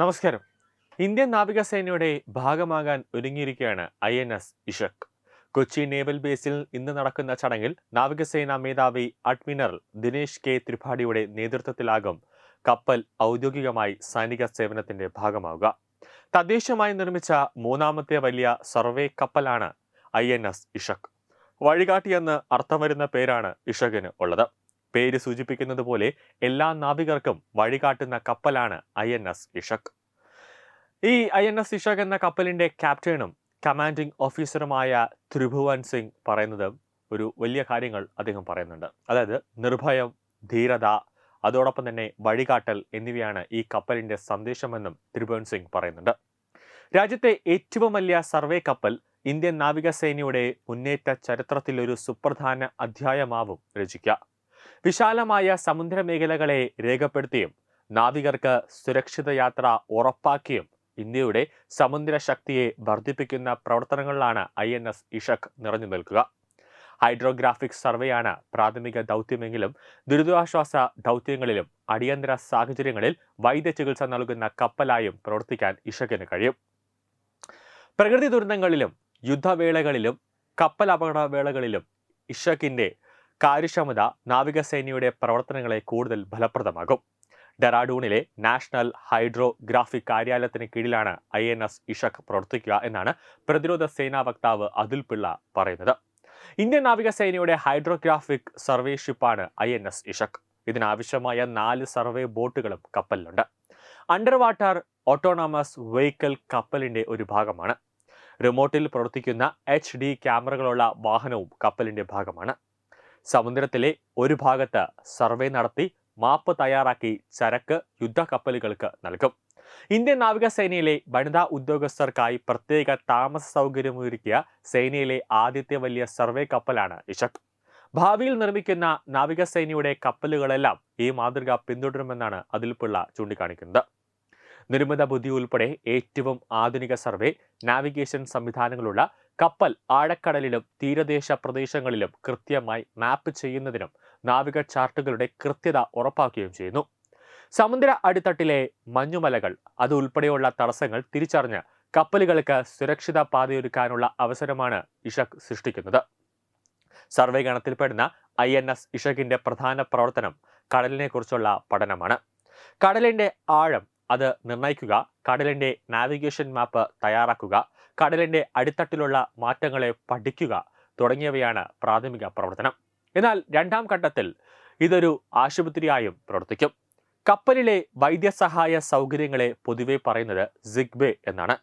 നമസ്കാരം. ഇന്ത്യൻ നാവികസേനയുടെ ഭാഗമാകാൻ ഒരുങ്ങിയിരിക്കുകയാണ് I N S Ikshak. Kochi naval ബേസിൽ ഇന്ന് നടക്കുന്ന ചടങ്ങിൽ നാവികസേനാ മേധാവി അഡ്മിറൽ ദിനേശ് കെ ത്രിപാഠിയുടെ നേതൃത്വത്തിലാകും കപ്പൽ ഔദ്യോഗികമായി സൈനിക സേവനത്തിന്റെ ഭാഗമാവുക. തദ്ദേശമായി നിർമ്മിച്ച മൂന്നാമത്തെ വലിയ സർവേ കപ്പലാണ് ഐ എൻ എസ് ഇഷക്. വഴികാട്ടിയെന്ന് അർത്ഥം വരുന്ന പേരാണ് ഇഷകിന് ഉള്ളത്. പേര് സൂചിപ്പിക്കുന്നത് പോലെ എല്ലാ നാവികർക്കും വഴികാട്ടുന്ന കപ്പലാണ് ഐ എൻ എസ് ഇഷക്. ഈ ഐ എൻ എസ് ഇഷക് എന്ന കപ്പലിന്റെ ക്യാപ്റ്റനും കമാൻഡിംഗ് ഓഫീസറുമായ ത്രിഭുവൻ സിംഗ് പറയുന്നത് ഒരു വലിയ കാര്യങ്ങൾ അദ്ദേഹം പറയുന്നുണ്ട്. അതായത് നിർഭയം ധീരത അതോടൊപ്പം തന്നെ വഴികാട്ടൽ എന്നിവയാണ് ഈ കപ്പലിന്റെ സന്ദേശമെന്നും ത്രിഭുവൻ സിംഗ് പറയുന്നുണ്ട്. രാജ്യത്തെ ഏറ്റവും വലിയ സർവേ കപ്പൽ ഇന്ത്യൻ നാവികസേനയുടെ മുന്നേറ്റ ചരിത്രത്തിലൊരു സുപ്രധാന അധ്യായമാവും രചിക്കുക. വിശാലമായ സമുദ്ര മേഖലകളെ രേഖപ്പെടുത്തിയും നാവികർക്ക് സുരക്ഷിത യാത്ര ഉറപ്പാക്കിയും ഇന്ത്യയുടെ സമുദ്ര ശക്തിയെ വർദ്ധിപ്പിക്കുന്ന പ്രവർത്തനങ്ങളിലാണ് ഐ എൻ എസ് ഇഷക് നിറഞ്ഞു നിൽക്കുക ഹൈഡ്രോഗ്രാഫിക് സർവേയാണ് പ്രാഥമിക ദൗത്യമെങ്കിലും ദുരിതാശ്വാസ ദൗത്യങ്ങളിലും അടിയന്തര സാഹചര്യങ്ങളിൽ വൈദ്യ ചികിത്സ നൽകുന്ന കപ്പലായും പ്രവർത്തിക്കാൻ ഇഷക്കിന് കഴിയും. പ്രകൃതി ദുരന്തങ്ങളിലും യുദ്ധവേളകളിലും കപ്പൽ അപകടവേളകളിലും ഇഷക്കിന്റെ കാര്യക്ഷമത നാവികസേനയുടെ പ്രവർത്തനങ്ങളെ കൂടുതൽ ഫലപ്രദമാകും ഡെറാഡൂണിലെ നാഷണൽ ഹൈഡ്രോഗ്രാഫിക് കാര്യാലയത്തിന് കീഴിലാണ് ഐ എൻ എസ് ഇഷക് പ്രവർത്തിക്കുക എന്നാണ് പ്രതിരോധ സേനാ വക്താവ് അതുൽ പിള്ള പറയുന്നത്. ഇന്ത്യൻ നാവികസേനയുടെ ഹൈഡ്രോഗ്രാഫിക് സർവേ ഷിപ്പാണ് ഐ എൻ എസ് ഇഷക്. ഇതിനാവശ്യമായ നാല് സർവേ ബോട്ടുകളും കപ്പലിലുണ്ട്. അണ്ടർ വാട്ടർ ഓട്ടോണോമസ് വെഹിക്കിൾ കപ്പലിന്റെ ഒരു ഭാഗമാണ്. റിമോട്ടിൽ പ്രവർത്തിക്കുന്ന എച്ച് ഡി ക്യാമറകളുള്ള വാഹനവും കപ്പലിന്റെ ഭാഗമാണ്. സമുദ്രത്തിലെ ഒരു ഭാഗത്ത് സർവേ നടത്തി മാപ്പ് തയ്യാറാക്കി ചരക്ക് യുദ്ധക്കപ്പലുകൾക്ക് നൽകും. ഇന്ത്യൻ നാവികസേനയിലെ വനിതാ ഉദ്യോഗസ്ഥർക്കായി പ്രത്യേക താമസ സൗകര്യമൊരുക്കിയ സേനയിലെ ആദ്യത്തെ വലിയ സർവേ കപ്പലാണ് ഇഷക് ഭാവിയിൽ നിർമ്മിക്കുന്ന നാവികസേനയുടെ കപ്പലുകളെല്ലാം ഈ മാതൃക പിന്തുടരുമെന്നാണ് അതിൽപിള്ള ചൂണ്ടിക്കാണിക്കുന്നത്. നിർമ്മിത ബുദ്ധി ഉൾപ്പെടെ ഏറ്റവും ആധുനിക സർവേ നാവിഗേഷൻ സംവിധാനങ്ങളുള്ള കപ്പൽ ആഴക്കടലിലും തീരദേശ പ്രദേശങ്ങളിലും കൃത്യമായി മാപ്പ് ചെയ്യുന്നതിനും നാവിക ചാർട്ടുകളുടെ കൃത്യത ഉറപ്പാക്കുകയും ചെയ്യുന്നു. സമുദ്ര അടിത്തട്ടിലെ മഞ്ഞുമലകൾ അതുൾപ്പെടെയുള്ള തടസ്സങ്ങൾ തിരിച്ചറിഞ്ഞ് കപ്പലുകൾക്ക് സുരക്ഷിത പാതയൊരുക്കാനുള്ള അവസരമാണ് ഇഷക് സൃഷ്ടിക്കുന്നത്. സർവേ ഗണത്തിൽപ്പെടുന്ന ഐ എൻ എസ് ഇഷകിന്റെ പ്രധാന പ്രവർത്തനം കടലിനെക്കുറിച്ചുള്ള പഠനമാണ്. കടലിന്റെ ആഴം അത് നിർണയിക്കുക കടലിന്റെ നാവിഗേഷൻ മാപ്പ് തയ്യാറാക്കുക കടലിന്റെ അടിത്തട്ടിലുള്ള മാറ്റങ്ങളെ പഠിക്കുക തുടങ്ങിയവയാണ് പ്രാഥമിക പ്രവർത്തനം. എന്നാൽ രണ്ടാം ഘട്ടത്തിൽ ഇതൊരു ആശുപത്രിയായും പ്രവർത്തിക്കും. കപ്പലിലെ വൈദ്യസഹായ സൗകര്യങ്ങളെ പൊതുവെ പറയുന്നത് സിഗ്ബേ എന്നാണ്.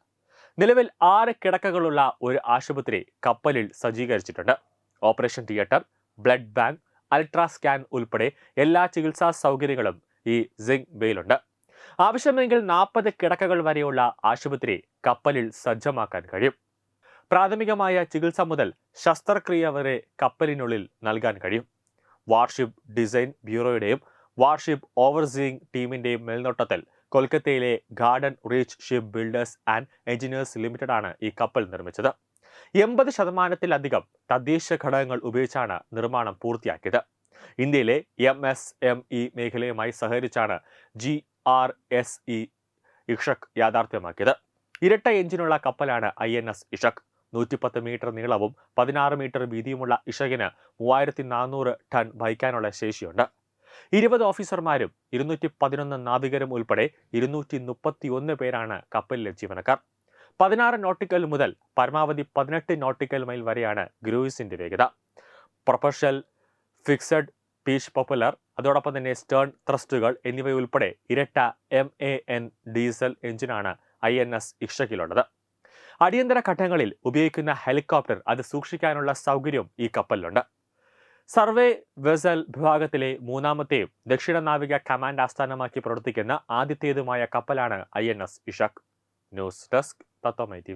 നിലവിൽ ആറ് കിടക്കകളുള്ള ഒരു ആശുപത്രി കപ്പലിൽ സജ്ജീകരിച്ചിട്ടുണ്ട്. Operation theatre blood bank ultrascan ഉൾപ്പെടെ എല്ലാ ചികിത്സാ സൗകര്യങ്ങളും ഈ സിഗ് ബേയിലുണ്ട് ആവശ്യമെങ്കിൽ നാൽപ്പത് കിടക്കകൾ വരെയുള്ള ആശുപത്രി കപ്പലിൽ സജ്ജമാക്കാൻ കഴിയും. പ്രാഥമികമായ ചികിത്സ മുതൽ ശസ്ത്രക്രിയ വരെ കപ്പലിനുള്ളിൽ നൽകാൻ കഴിയും. വാർഷിപ്പ് ഡിസൈൻ ബ്യൂറോയുടെയും വാർഷിപ്പ് ഓവർസീയിങ് ടീമിന്റെയും മേൽനോട്ടത്തിൽ കൊൽക്കത്തയിലെ Garden Reach Ship Builders and Engineers Limited ആണ് ഈ കപ്പൽ നിർമ്മിച്ചത്. എൺപത് ശതമാനത്തിലധികം തദ്ദേശ ഘടകങ്ങൾ ഉപയോഗിച്ചാണ് നിർമ്മാണം പൂർത്തിയാക്കിയത്. ഇന്ത്യയിലെ എം എസ് എം ഇ മേഖലയുമായി സഹകരിച്ചാണ് G R S E Ishak യാഥാർത്ഥ്യമാക്കിയത്. ഇരട്ട എഞ്ചിനുള്ള കപ്പലാണ് ഐ എൻ എസ് ഇഷക്. നൂറ്റിപ്പത്ത് മീറ്റർ നീളവും പതിനാറ് മീറ്റർ വീതിയുമുള്ള ഇഷകിന് മൂവായിരത്തി നാനൂറ് ടൺ വഹിക്കാനുള്ള ശേഷിയുണ്ട്. ഇരുപത് ഓഫീസർമാരും ഇരുന്നൂറ്റി പതിനൊന്ന് നാവികരും ഉൾപ്പെടെ ഇരുന്നൂറ്റി മുപ്പത്തി ഒന്ന് പേരാണ് കപ്പലിലെ ജീവനക്കാർ. പതിനാറ് നോട്ടിക്കൽ മുതൽ പരമാവധി പതിനെട്ട് നോട്ടിക്കൽ മൈൽ വരെയാണ് ഗ്രൂയിസിന്റെ വേഗത. പ്രൊഫഷൽ ഫിക്സഡ് പീച്ച് പോപ്പുലർ അതോടൊപ്പം തന്നെ സ്റ്റേൺ ത്രസ്റ്റുകൾ എന്നിവയുൾപ്പെടെ ഇരട്ട എം എ എൻ ഡീസൽ എഞ്ചിനാണ് ഐ എൻ എസ് ഇഷ്ടക്കിലുള്ളത്. അടിയന്തര ഘട്ടങ്ങളിൽ ഉപയോഗിക്കുന്ന ഹെലികോപ്റ്റർ അത് സൂക്ഷിക്കാനുള്ള സൗകര്യവും ഈ കപ്പലിലുണ്ട്. സർവേ വെസൽ വിഭാഗത്തിലെ മൂന്നാമത്തെയും ദക്ഷിണ നാവിക കമാൻഡ് ആസ്ഥാനമാക്കി പ്രവർത്തിക്കുന്ന ആദ്യത്തേതുമായ കപ്പലാണ് I N S Ikshak. News desk Tatwamayi T